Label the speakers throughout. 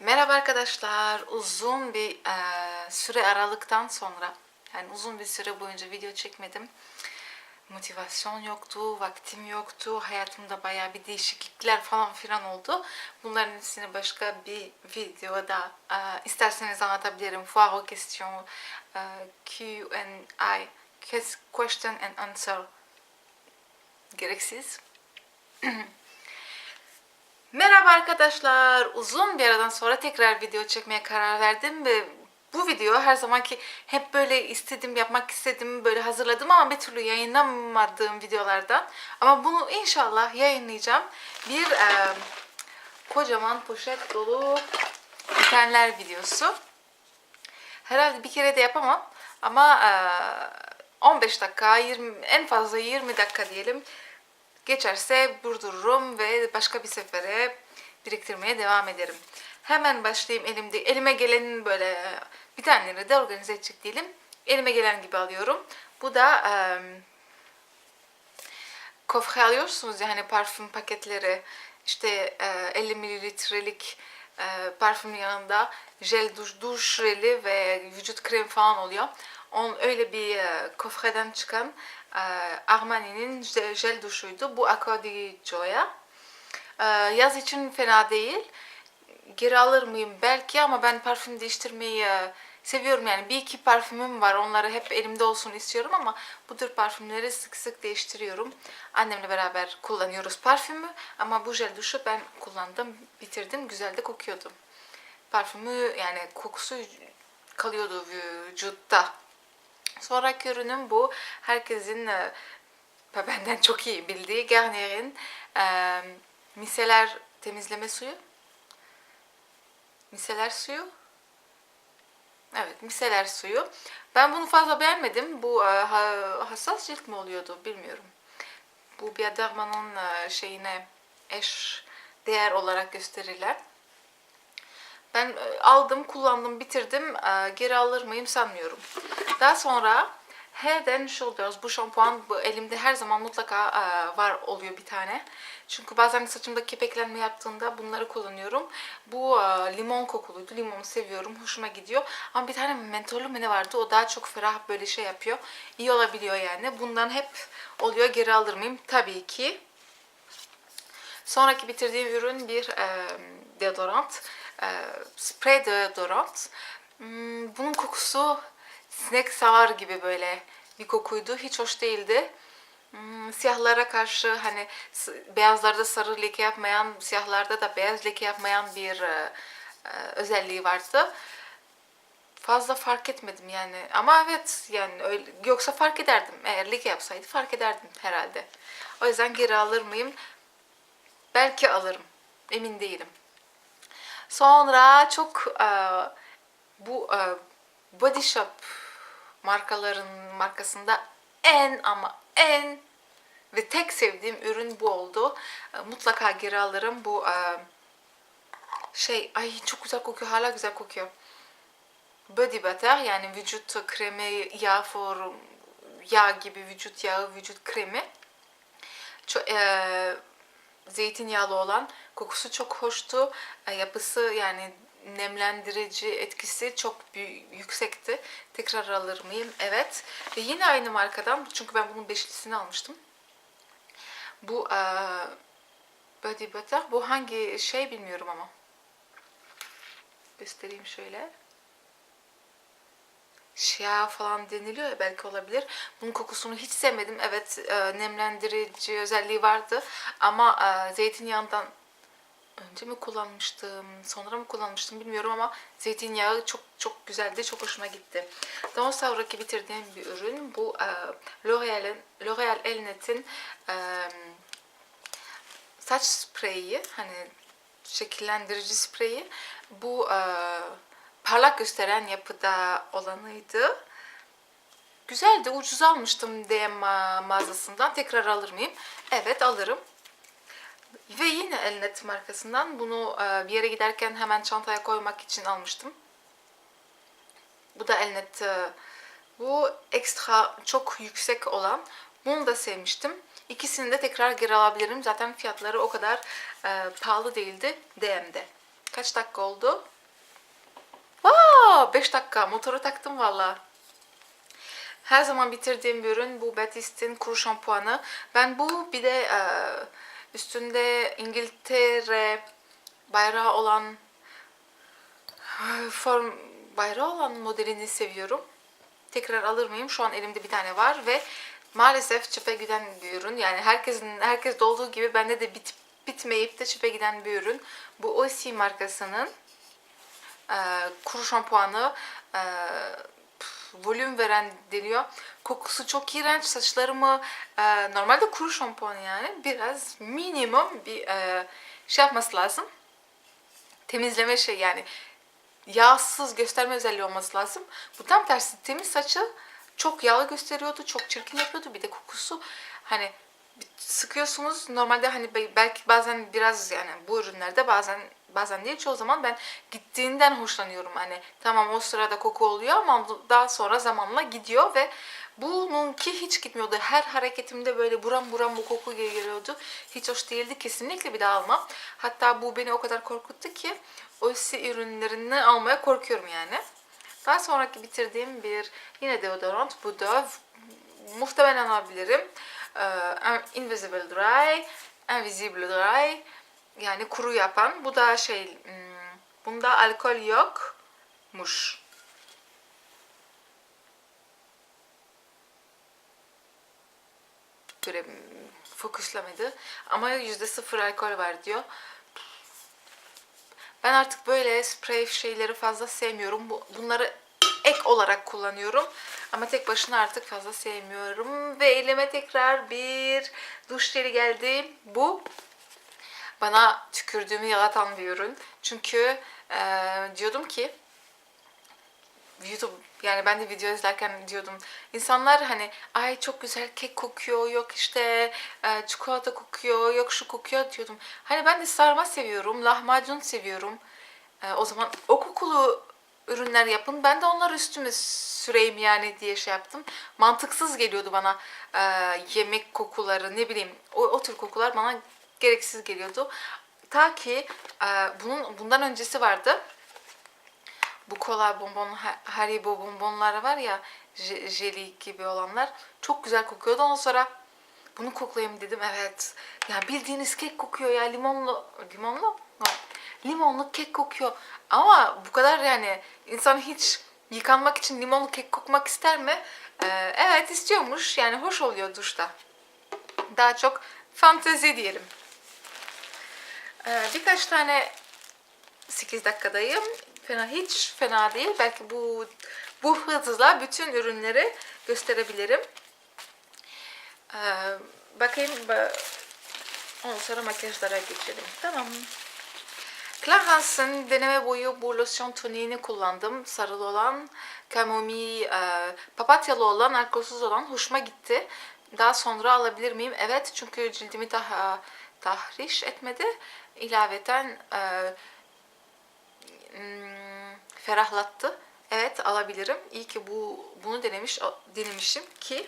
Speaker 1: Merhaba arkadaşlar. Uzun bir e, süre aralıktan sonra, yani uzun bir süre boyunca video çekmedim. Motivasyon yoktu, vaktim yoktu. Hayatımda bayağı bir değişiklikler falan filan oldu. Bunların hepsini başka bir videoda e, isterseniz anlatabilirim. Foire aux questions, e, Q&A, question and answer gereksiz. Merhaba arkadaşlar. Uzun bir aradan sonra tekrar video çekmeye karar verdim ve bu video her zamanki hep böyle istedim yapmak istedim böyle hazırladım ama bir türlü yayınlamadığım videolardan. Ama bunu inşallah yayınlayacağım. Bir e, kocaman poşet dolu bitenler videosu. Herhalde bir kere de yapamam ama e, 15 dakika 20 en fazla 20 dakika diyelim geçerse durdururum ve başka bir sefere biriktirmeye devam ederim. Hemen başlayayım elimde. Elime gelenin böyle bir taneleri de organize edecek değilim. Elime gelen gibi alıyorum. Bu da e, kofre alıyorsunuz yani parfüm paketleri. İşte e, 50 mililitrelik e, parfüm yanında jel duş, duş jeli ve vücut kremi falan oluyor. On öyle bir e, kofreden çıkan Armani'nin jel, duşuydu. Bu Accordi Joya. E, yaz için fena değil. Geri alır mıyım belki ama ben parfüm değiştirmeyi e, seviyorum yani. Bir iki parfümüm var. Onları hep elimde olsun istiyorum ama bu tür parfümleri sık sık değiştiriyorum. Annemle beraber kullanıyoruz parfümü ama bu jel duşu ben kullandım, bitirdim. Güzel de kokuyordu. Parfümü yani kokusu kalıyordu vücutta. Sonraki ürünüm bu. Herkesin e, benden çok iyi bildiği Garnier'in e, miseler temizleme suyu. Miseler suyu. Evet, miseler suyu. Ben bunu fazla beğenmedim. Bu e, ha- hassas cilt mi oluyordu bilmiyorum. Bu Bioderma'nın e, şeyine eş değer olarak gösterilen. Ben e, aldım, kullandım, bitirdim. E, Geri alır mıyım sanmıyorum. Daha sonra Head and Shoulders bu şampuan bu elimde her zaman mutlaka e, var oluyor bir tane. Çünkü bazen saçımda kepeklenme yaptığında bunları kullanıyorum. Bu limon kokuluydu. Limonu seviyorum. Hoşuma gidiyor. Ama bir tane mentollü mü ne vardı? O daha çok ferah böyle şey yapıyor. İyi olabiliyor yani. Bundan hep oluyor. Geri alır mıyım? Tabii ki. Sonraki bitirdiğim ürün bir e, deodorant. E, sprey deodorant. Hmm, bunun kokusu sinek savar gibi böyle bir kokuydu. Hiç hoş değildi. Hmm, siyahlara karşı hani beyazlarda sarı leke yapmayan, siyahlarda da beyaz leke yapmayan bir e, e, özelliği vardı. Fazla fark etmedim yani. Ama evet yani öyle, yoksa fark ederdim. Eğer leke yapsaydı fark ederdim herhalde. O yüzden geri alır mıyım? Belki alırım. Emin değilim. Sonra çok e, bu e, Body Shop markaların markasında en ama en ve tek sevdiğim ürün bu oldu. E, Mutlaka geri alırım. Bu şey ay çok güzel kokuyor. Hala güzel kokuyor. Body butter yani vücut kremi, yağ for yağ gibi vücut yağı, vücut kremi. Çok, e, zeytinyağlı olan kokusu çok hoştu. E, yapısı yani nemlendirici etkisi çok büyük, yüksekti. Tekrar alır mıyım? Evet. Ve yine aynı markadan çünkü ben bunun beşlisini almıştım. Bu e, Body Butter. Bu hangi şey bilmiyorum ama. Göstereyim şöyle. Şia falan deniliyor ya belki olabilir. Bunun kokusunu hiç sevmedim. Evet e, nemlendirici özelliği vardı ama e, zeytinyağından önce mi kullanmıştım, sonra mı kullanmıştım bilmiyorum ama zeytinyağı çok çok güzeldi, çok hoşuma gitti. Daha sonraki bitirdiğim bir ürün bu e, L'Oreal'in L'Oreal Elnet'in e, saç spreyi, hani şekillendirici spreyi. Bu e, parlak gösteren yapıda olanıydı. Güzeldi, ucuz almıştım DM ma- mağazasından. Tekrar alır mıyım? Evet alırım. Ve yine Elnet markasından bunu e, bir yere giderken hemen çantaya koymak için almıştım. Bu da Elnet. e, Bu ekstra çok yüksek olan. Bunu da sevmiştim. İkisini de tekrar geri alabilirim. Zaten fiyatları o kadar e, pahalı değildi DM'de. Kaç dakika oldu? Wow, 5 dakika. Motoru taktım valla. Her zaman bitirdiğim bir ürün bu Batist'in kuru şampuanı. Ben bu bir de e, üstünde İngiltere bayrağı olan form bayrağı olan modelini seviyorum. Tekrar alır mıyım? Şu an elimde bir tane var ve maalesef çöpe giden bir ürün. Yani herkesin herkes olduğu gibi bende de bit, bitmeyip de çöpe giden bir ürün. Bu OC markasının kuru şampuanı e, volüm veren deniyor. Kokusu çok iğrenç. Saçlarımı e, normalde kuru şampuan yani biraz minimum bir e, şey yapması lazım. Temizleme şey yani yağsız gösterme özelliği olması lazım. Bu tam tersi temiz saçı çok yağlı gösteriyordu, çok çirkin yapıyordu. Bir de kokusu hani sıkıyorsunuz. Normalde hani be- belki bazen biraz yani bu ürünlerde bazen bazen değil çoğu zaman ben gittiğinden hoşlanıyorum. Hani tamam o sırada koku oluyor ama daha sonra zamanla gidiyor ve bununki hiç gitmiyordu. Her hareketimde böyle buram buram bu koku geliyordu. Hiç hoş değildi. Kesinlikle bir daha almam. Hatta bu beni o kadar korkuttu ki o ürünlerini almaya korkuyorum yani. Daha sonraki bitirdiğim bir yine deodorant. Bu da muhtemelen alabilirim. Ee, Invisible Dry, Invisible Dry yani kuru yapan. Bu da şey hmm, bunda alkol yokmuş. Göre fokuslamedi. Ama yüzde sıfır alkol var diyor. Ben artık böyle sprey şeyleri fazla sevmiyorum. Bu- Bunları ek olarak kullanıyorum. Ama tek başına artık fazla sevmiyorum. Ve elime tekrar bir duş jeli geldi. Bu bana tükürdüğümü yalatan bir ürün. Çünkü eee, diyordum ki YouTube yani ben de video izlerken diyordum insanlar hani ay çok güzel kek kokuyor yok işte e, çikolata kokuyor yok şu kokuyor diyordum. Hani ben de sarma seviyorum lahmacun seviyorum. E, o zaman o kokulu ürünler yapın ben de onlar üstüme süreyim yani diye şey yaptım. Mantıksız geliyordu bana e, yemek kokuları ne bileyim o, o tür kokular bana gereksiz geliyordu. Ta ki e, bunun bundan öncesi vardı bu kola bonbon Ha- Haribo bonbonlar var ya je- jeli gibi olanlar çok güzel kokuyordu. Ondan sonra bunu koklayayım dedim. Evet. Ya bildiğiniz kek kokuyor ya limonlu limonlu. Limonlu kek kokuyor. Ama bu kadar yani insan hiç yıkanmak için limonlu kek kokmak ister mi? Ee, evet istiyormuş. Yani hoş oluyor duşta. Daha çok fantezi diyelim. Ee, birkaç tane 8 dakikadayım. Fena hiç fena değil. Belki bu bu hızla bütün ürünleri gösterebilirim. Ee, bakayım ba- ondan sonra makyajlara geçelim. Tamam. Clarence'ın deneme boyu bu losyon toniğini kullandım. Sarılı olan, kamomi, e, papatyalı olan, alkolsüz olan hoşuma gitti. Daha sonra alabilir miyim? Evet çünkü cildimi daha tahriş etmedi. İlaveten e, ferahlattı. Evet alabilirim. İyi ki bu bunu denemiş denemişim ki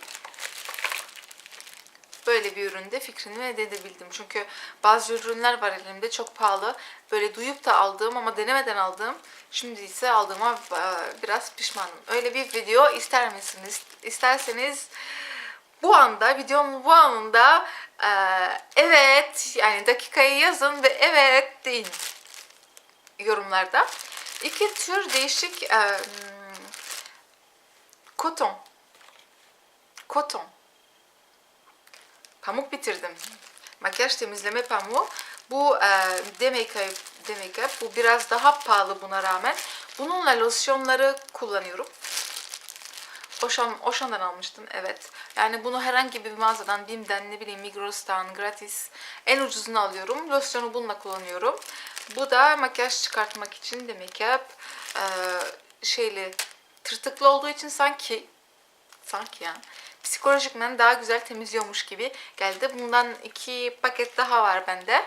Speaker 1: böyle bir üründe fikrimi edebildim. Çünkü bazı ürünler var elimde çok pahalı. Böyle duyup da aldığım ama denemeden aldığım. Şimdi ise aldığıma e, biraz pişmanım. Öyle bir video ister misiniz? İsterseniz bu anda, videomun bu anında e, evet yani dakikayı yazın ve evet deyin yorumlarda. İki tür değişik e, hmm, koton. Koton. Pamuk bitirdim. Makyaj temizleme pamuğu. Bu e, D-Makeup, D-Makeup. Bu biraz daha pahalı buna rağmen. Bununla losyonları kullanıyorum. Oşan, Oşan'dan almıştım evet. Yani bunu herhangi bir mağazadan, Bim'den, ne bileyim Migros'tan, gratis en ucuzunu alıyorum. Losyonu bununla kullanıyorum. Bu da makyaj çıkartmak için de make-up e, şeyli tırtıklı olduğu için sanki sanki yani psikolojikmen daha güzel temizliyormuş gibi geldi. Bundan iki paket daha var bende.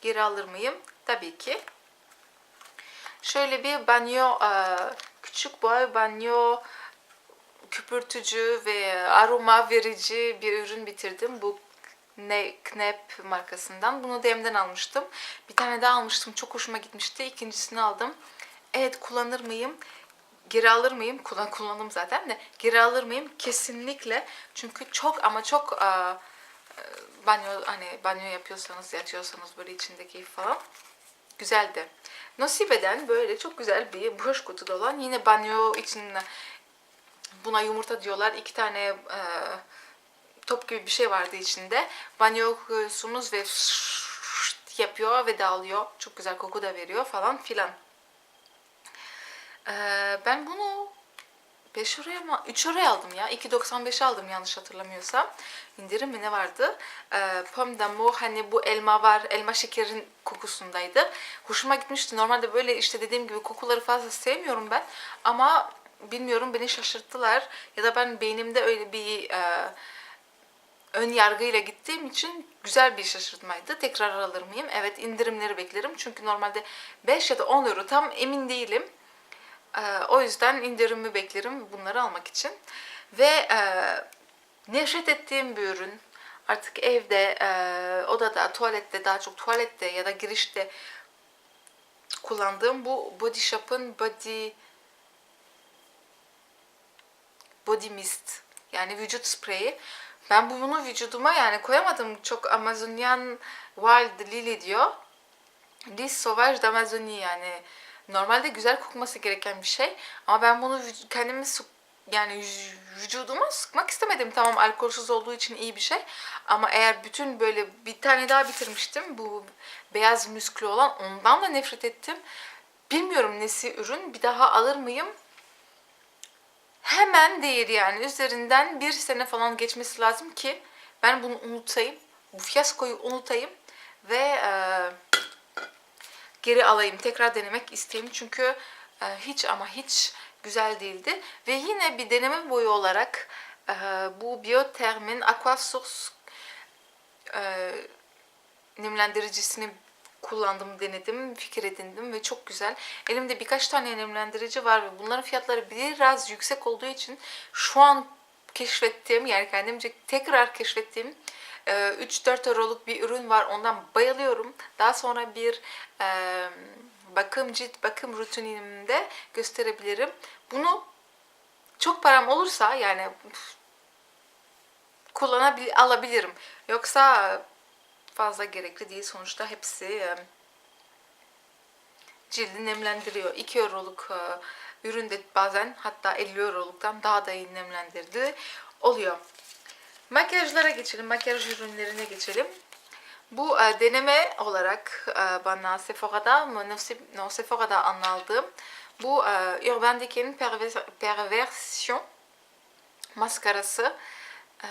Speaker 1: Geri alır mıyım? Tabii ki. Şöyle bir banyo, e, küçük boy banyo köpürtücü ve aroma verici bir ürün bitirdim. Bu ne Knep markasından. Bunu DM'den almıştım. Bir tane daha almıştım. Çok hoşuma gitmişti. İkincisini aldım. Evet kullanır mıyım? Geri alır mıyım? Kullan kullandım zaten de. Geri alır mıyım? Kesinlikle. Çünkü çok ama çok aa, e, banyo hani banyo yapıyorsanız, yatıyorsanız böyle içindeki falan güzeldi. Nosibe'den böyle çok güzel bir boş kutuda olan yine banyo için buna yumurta diyorlar. İki tane e, top gibi bir şey vardı içinde. Banyo koyuyorsunuz ve yapıyor ve dağılıyor. Çok güzel koku da veriyor falan filan. Ee, ben bunu 5 oraya mı? 3 oraya aldım ya. 2.95 aldım yanlış hatırlamıyorsam. İndirim mi ne vardı? Ee, Pomme d'amour hani bu elma var. Elma şekerin kokusundaydı. Hoşuma gitmişti. Normalde böyle işte dediğim gibi kokuları fazla sevmiyorum ben. Ama bilmiyorum beni şaşırttılar. Ya da ben beynimde öyle bir e, ön yargıyla gittiğim için güzel bir şaşırtmaydı. Tekrar alır mıyım? Evet indirimleri beklerim. Çünkü normalde 5 ya da 10 euro tam emin değilim. Ee, o yüzden indirimi beklerim bunları almak için. Ve e, nefret ettiğim bir ürün. Artık evde, e, odada, tuvalette, daha çok tuvalette ya da girişte kullandığım bu Body Shop'ın Body Body Mist yani vücut spreyi. Ben bunu vücuduma yani koyamadım. Çok Amazonian Wild Lily diyor. Lis Sauvage d'Amazonie yani normalde güzel kokması gereken bir şey. Ama ben bunu kendimi yani vüc- vücuduma sıkmak istemedim. Tamam alkolsüz olduğu için iyi bir şey. Ama eğer bütün böyle bir tane daha bitirmiştim. Bu beyaz müsklü olan ondan da nefret ettim. Bilmiyorum nesi ürün. Bir daha alır mıyım? Hemen değil yani. Üzerinden bir sene falan geçmesi lazım ki ben bunu unutayım. Bu fiyaskoyu unutayım ve eee geri alayım. Tekrar denemek isteyeyim. Çünkü e, hiç ama hiç güzel değildi. Ve yine bir deneme boyu olarak e, bu Biotherm'in Aquasource e, nemlendiricisini kullandım, denedim, fikir edindim ve çok güzel. Elimde birkaç tane nemlendirici var ve bunların fiyatları biraz yüksek olduğu için şu an keşfettiğim yani kendimce tekrar keşfettiğim e, 3-4 euroluk bir ürün var. Ondan bayılıyorum. Daha sonra bir e, bakım cilt bakım rutinimde gösterebilirim. Bunu çok param olursa yani kullanabilir alabilirim. Yoksa fazla gerekli değil. Sonuçta hepsi e, cildi nemlendiriyor. 2 euroluk e, ürün de bazen hatta 50 euroluktan daha da iyi nemlendirdi oluyor. Makyajlara geçelim. Makyaj ürünlerine geçelim. Bu e, deneme olarak e, bana Sephora'da, no, Sephora'da anladığım bu e, Urban Decay'in perver- perversion maskarası e,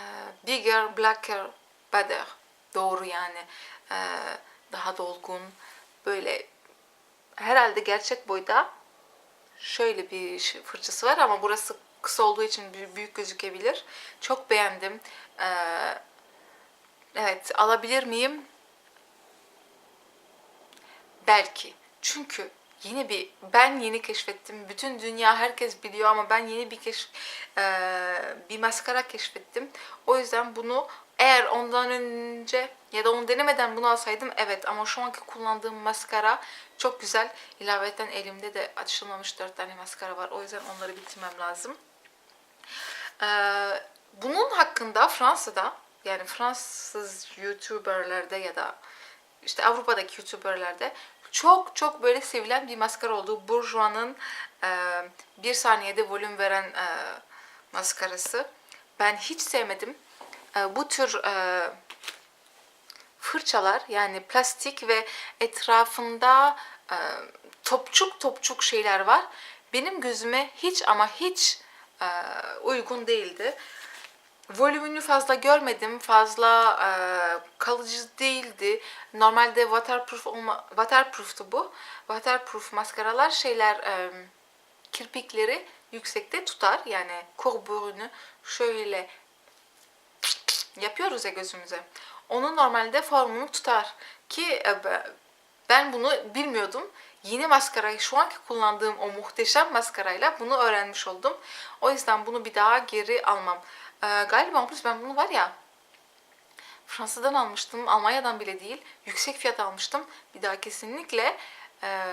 Speaker 1: Bigger, Blacker, Better. Doğru yani. E, daha dolgun. Böyle herhalde gerçek boyda şöyle bir fırçası var ama burası kısa olduğu için bü- büyük gözükebilir. Çok beğendim. Ee, evet alabilir miyim? Belki. Çünkü yeni bir ben yeni keşfettim. Bütün dünya herkes biliyor ama ben yeni bir keşf e, bir maskara keşfettim. O yüzden bunu eğer ondan önce ya da onu denemeden bunu alsaydım evet ama şu anki kullandığım maskara çok güzel. İlaveten elimde de açılmamış dört tane maskara var. O yüzden onları bitirmem lazım. Ee, bunun hakkında Fransa'da yani Fransız YouTuber'larda ya da işte Avrupa'daki YouTuber'larda çok çok böyle sevilen bir maskara olduğu Bourjois'ın e, bir saniyede volüm veren e, maskarası. Ben hiç sevmedim. E, bu tür e, fırçalar yani plastik ve etrafında e, topçuk topçuk şeyler var. Benim gözüme hiç ama hiç e, uygun değildi. Volümünü fazla görmedim. Fazla e, kalıcı değildi. Normalde waterproof olma, waterproof'tu bu. Waterproof maskaralar şeyler e, kirpikleri yüksekte tutar. Yani courbürünü şöyle yapıyoruz ya gözümüze. Onun normalde formunu tutar. Ki e, be- ben bunu bilmiyordum. Yeni maskarayı şu anki kullandığım o muhteşem maskarayla bunu öğrenmiş oldum. O yüzden bunu bir daha geri almam. Ee, galiba plus ben bunu var ya Fransa'dan almıştım. Almanya'dan bile değil. Yüksek fiyat almıştım. Bir daha kesinlikle e,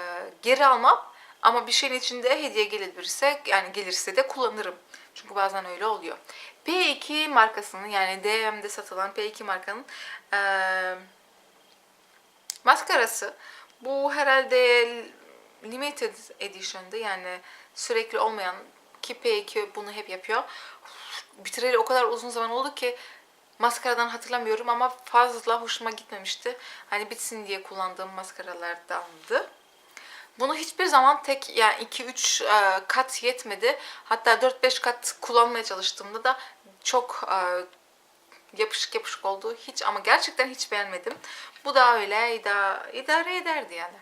Speaker 1: geri almam. Ama bir şeyin içinde hediye gelirse yani gelirse de kullanırım. Çünkü bazen öyle oluyor. P2 markasının yani DM'de satılan P2 markanın e, maskarası. Bu herhalde limited edition'dı yani sürekli olmayan ki P2 bunu hep yapıyor. Bitireli o kadar uzun zaman oldu ki maskaradan hatırlamıyorum ama fazla hoşuma gitmemişti. Hani bitsin diye kullandığım maskaralardandı. Bunu hiçbir zaman tek yani 2-3 e, kat yetmedi. Hatta 4-5 kat kullanmaya çalıştığımda da çok e, yapışık yapışık oldu. Hiç ama gerçekten hiç beğenmedim. Bu da öyle idare, idare ederdi yani.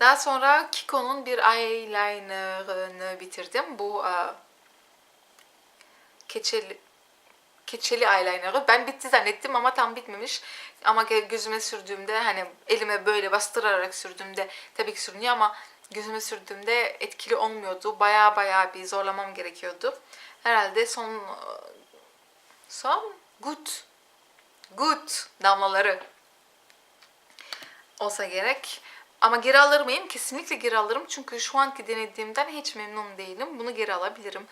Speaker 1: Daha sonra Kiko'nun bir eyeliner'ını bitirdim. Bu e, keçeli keçeli eyeliner'ı. Ben bitti zannettim ama tam bitmemiş. Ama gö- gözüme sürdüğümde hani elime böyle bastırarak sürdüğümde tabii ki sürünüyor ama gözüme sürdüğümde etkili olmuyordu. Baya baya bir zorlamam gerekiyordu. Herhalde son son good good damlaları olsa gerek. Ama geri alır mıyım? Kesinlikle geri alırım. Çünkü şu anki denediğimden hiç memnun değilim. Bunu geri alabilirim.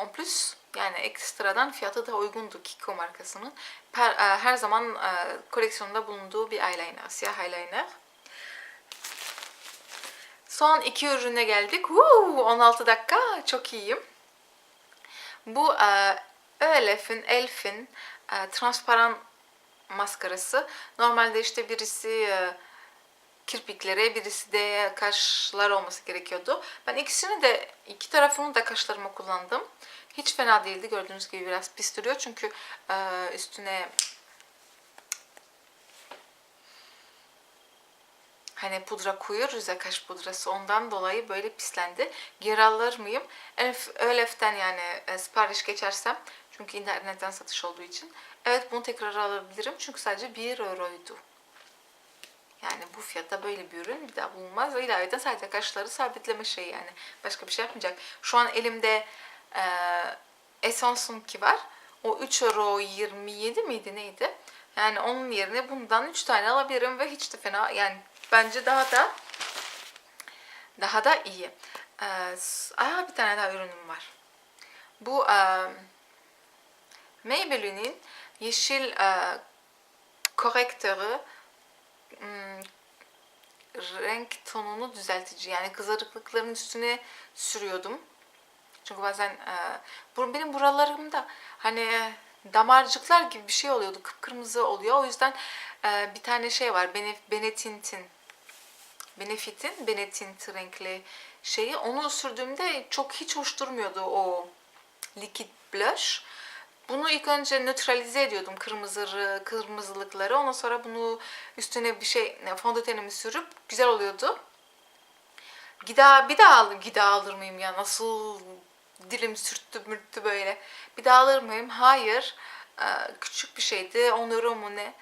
Speaker 1: En plus yani ekstradan fiyatı da uygundu Kiko markasının. Per- e, her zaman e, koleksiyonda bulunduğu bir eyeliner. Siyah eyeliner. Son iki ürüne geldik. Woo, 16 dakika. Çok iyiyim. Bu e, Elf'in, Elf'in transparan maskarası. Normalde işte birisi kirpiklere, birisi de kaşlar olması gerekiyordu. Ben ikisini de, iki tarafını da kaşlarıma kullandım. Hiç fena değildi. Gördüğünüz gibi biraz pis duruyor. Çünkü e, üstüne hani pudra koyuyoruz ya kaş pudrası ondan dolayı böyle pislendi. Geri alır mıyım? Elf, Ölef'ten yani e, sipariş geçersem çünkü internetten satış olduğu için evet bunu tekrar alabilirim çünkü sadece 1 euroydu. Yani bu fiyatta böyle bir ürün bir daha bulunmaz ve ilaveten sadece kaşları sabitleme şeyi yani başka bir şey yapmayacak. Şu an elimde e, Essence'un ki var. O 3 euro 27 miydi neydi? Yani onun yerine bundan 3 tane alabilirim ve hiç de fena yani bence daha da daha da iyi. Ee, aa, bir tane daha ürünüm var. Bu e, Maybelline'in yeşil e, korektörü hmm, renk tonunu düzeltici yani kızarıklıkların üstüne sürüyordum. Çünkü bazen e, benim buralarımda hani e, damarcıklar gibi bir şey oluyordu. Kıpkırmızı oluyor. O yüzden e, bir tane şey var. Bene, Benetint'in Benefit'in Benetint renkli şeyi. Onu sürdüğümde çok hiç hoş durmuyordu o liquid blush. Bunu ilk önce nötralize ediyordum kırmızı kırmızılıkları. Ondan sonra bunu üstüne bir şey fondötenimi sürüp güzel oluyordu. Gida bir daha aldım. Gida alır mıyım ya? Nasıl dilim sürttü mürttü böyle. Bir daha alır mıyım? Hayır. Ee, küçük bir şeydi. 10 euro mu ne?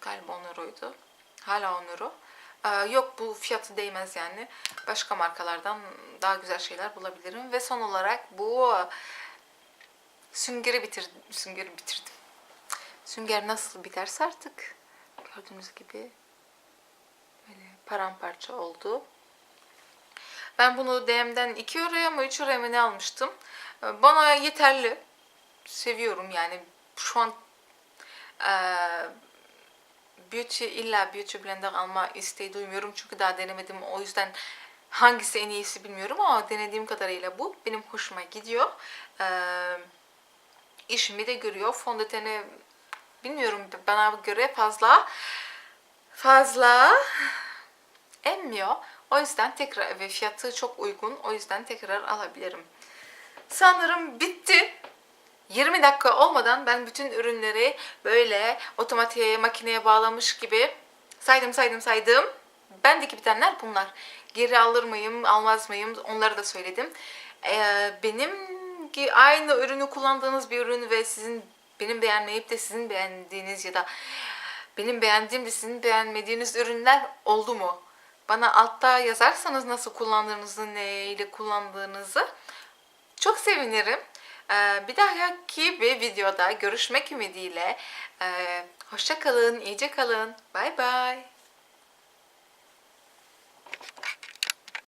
Speaker 1: Galiba 10 euroydu. Hala 10 euro. Ee, yok bu fiyatı değmez yani. Başka markalardan daha güzel şeyler bulabilirim. Ve son olarak bu süngeri bitirdim. Süngeri bitirdim. Sünger nasıl biterse artık gördüğünüz gibi böyle paramparça oldu. Ben bunu DM'den 2 euroya mı 3 euroya mı ne almıştım. Bana yeterli. Seviyorum yani. Şu an eee beauty illa beauty blender alma isteği duymuyorum. Çünkü daha denemedim. O yüzden hangisi en iyisi bilmiyorum ama denediğim kadarıyla bu. Benim hoşuma gidiyor. Eee işimi de görüyor. Fondöteni bilmiyorum bana göre fazla fazla emmiyor. O yüzden tekrar ve fiyatı çok uygun. O yüzden tekrar alabilirim. Sanırım bitti. 20 dakika olmadan ben bütün ürünleri böyle otomatiğe, makineye bağlamış gibi saydım saydım saydım. Bendeki bitenler bunlar. Geri alır mıyım, almaz mıyım onları da söyledim. Ee, benim ki aynı ürünü kullandığınız bir ürün ve sizin benim beğenmeyip de sizin beğendiğiniz ya da benim beğendiğim de sizin beğenmediğiniz ürünler oldu mu? Bana altta yazarsanız nasıl kullandığınızı, neyle kullandığınızı çok sevinirim. Ee, bir dahaki bir videoda görüşmek ümidiyle. Ee, hoşça kalın, iyice kalın. Bay bay.